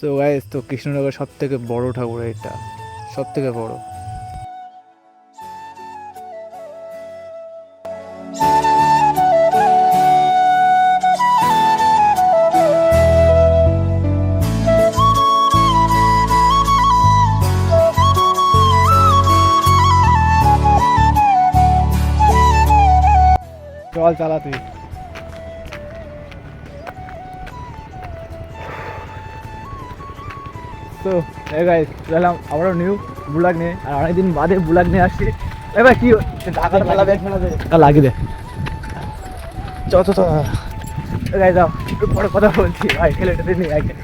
So guys তো কৃষ্ণনগর সব থেকে বড় ঠাকুর এটা। সব থেকে বড়। চল, চালা তুই। তো এই গাইস চলাম আবারও নিউ ব্লগ নিয়ে আর অনেকদিন বাদে ব্লগ নিয়ে আসছি। এবার কি ঢাকার মেলা ব্যাগ ফেলাবে লাগিয়ে দে। চ চ গাই যাও একটু পরে কথা বলছি। ভাই ছেলেটাতে নিয়ে আগে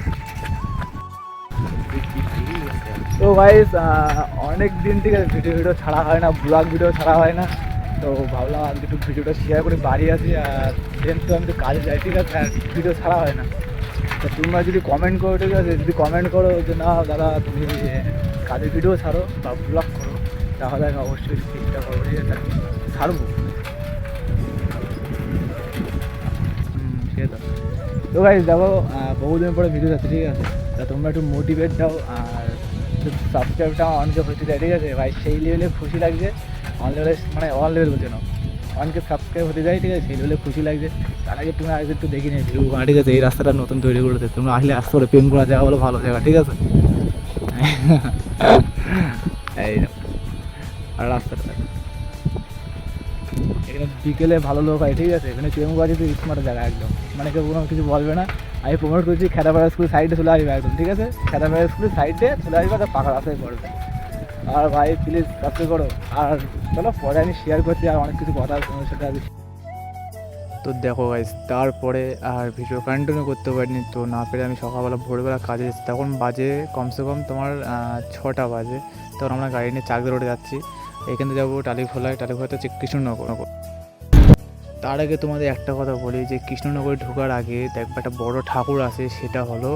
তো গাইস অনেক দিন থেকে ভিডিও ভিডিও ছাড়া হয় না ব্লগ ভিডিও ছাড়া হয় না। তো ভাবলাম আজকে একটু ভিডিওটা শেয়ার করে বাড়ি আসি আর যেহেতু আমি তো কাজে যাই ঠিক আছে ভিডিও ছাড়া হয় না। তো তোমরা যদি কমেন্ট করো, ঠিক আছে? যদি কমেন্ট করো যে, না, দাদা, তুমি কাজের ভিডিও ছাড়ো বা ব্লগ করো, তাহলে আমি অবশ্যই চেষ্টা করব ঠিক আছে। ছাড়বো তো ভাই দেখো বহুদিন পরে ভিডিও যাচ্ছে, ঠিক আছে? তা তোমরা একটু মোটিভেট দাও আর সাবস্ক্রাইবটা অনেকে হতে যায় ঠিক আছে? ভাই, সেই লেভেলে খুশি লাগছে অন লেভেলে মানে অন লেভেল বলছে না। অনেকে সাবস্ক্রাইব হতে যায় ঠিক আছে? সেই লেভেলে খুশি লাগছে। তার আগে তুমি আগে একটু দেখে নিয়ে ভিউ ঠিক আছে এই রাস্তাটা নতুন তৈরি করেছে। তোমরা আসলে আসতে পারো করা জায়গা বলো ভালো জায়গা ঠিক আছে? এই আর রাস্তাটা এখানে বিকেলে ভালো লোক হয় ঠিক আছে? এখানে প্রেম করা যেতে স্মার্ট জায়গা একদম। মানে কেউ কোনো কিছু বলবে না। আমি প্রমোট করছি খেদাপাড়া স্কুল সাইডে চলে আসবে একদম ঠিক আছে? খেদাপাড়া স্কুলের সাইডে চলে আসবে আর পাকা রাস্তায় পড়বে। আর ভাই প্লিজ সাবস্ক্রাইব করো। আর চলো, পরে আমি শেয়ার করছি, আর অনেক কিছু কথা আছে তোমার সাথে আগে তো দেখো গাইজ তারপরে আর ভিডিও কন্টিনিউ করতে পারিনি, তো না পেরে আমি সকালবেলা, ভোরবেলা কাজে এসেছি। তখন বাজে কমসে কম তোমার ছটা বাজে। তখন আমরা গাড়ি নিয়ে চাকদা রোডে যাচ্ছি। এখান যাব টালিখোলায় টালিখোলাতে হচ্ছে কৃষ্ণনগর। তার আগে তোমাদের একটা কথা বলি, যে কৃষ্ণনগরে ঢোকার আগে দেখবে একটা বড় ঠাকুর আছে, সেটা হলো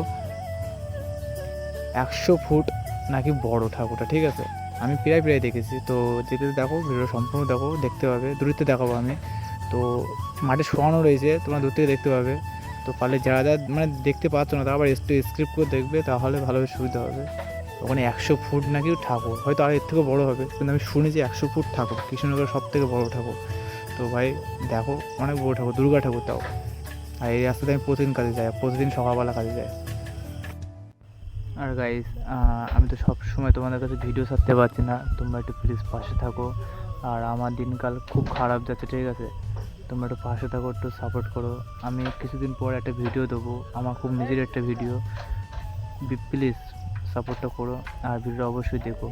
একশো ফুট নাকি বড় ঠাকুরটা, ঠিক আছে? আমি প্রায় প্রায় দেখেছি। তো যেতে দেখো ভিডিও সম্পূর্ণ দেখো, দেখতে পাবে। দূরত্বে দেখাবো আমি। তো মাঠে শোয়ানো রয়েছে, তোমরা দূর থেকে দেখতে পাবে। তো পারলে যারা যারা মানে দেখতে পাচ্ছ না, তারা আবার একটু স্ক্রিপ্ট করে দেখবে, তাহলে ভালোভাবে সুবিধা হবে। ওখানে একশো ফুট নাকি ঠাকুর, হয়তো আর এর থেকে বড়ো হবে, কিন্তু আমি শুনেছি একশো ফুট ঠাকুর, কৃষ্ণনগরের সব থেকে বড় ঠাকুর। তো ভাই, দেখো, অনেক বড়ো ঠাকুর, দুর্গা ঠাকুর তাও। আর এই রাস্তাতে আমি প্রতিদিন কাজে যাই, প্রতিদিন সকালবেলা কাজে যাই। আর গাইস আমি তো সব সময় তোমাদের কাছে ভিডিও ছাড়তে পারছি না। তোমরা একটু প্লিজ পাশে থাকো। আর আমার দিনকাল খুব খারাপ যাচ্ছে, ঠিক আছে? তোমরা একটু পাশে থাকো, একটু সাপোর্ট করো। আমি কিছুদিন পর একটা ভিডিও দেবো। আমার খুব নিজের একটা ভিডিও প্লিজ সাপোর্টটা করো। আর ভিডিও অবশ্যই দেখো।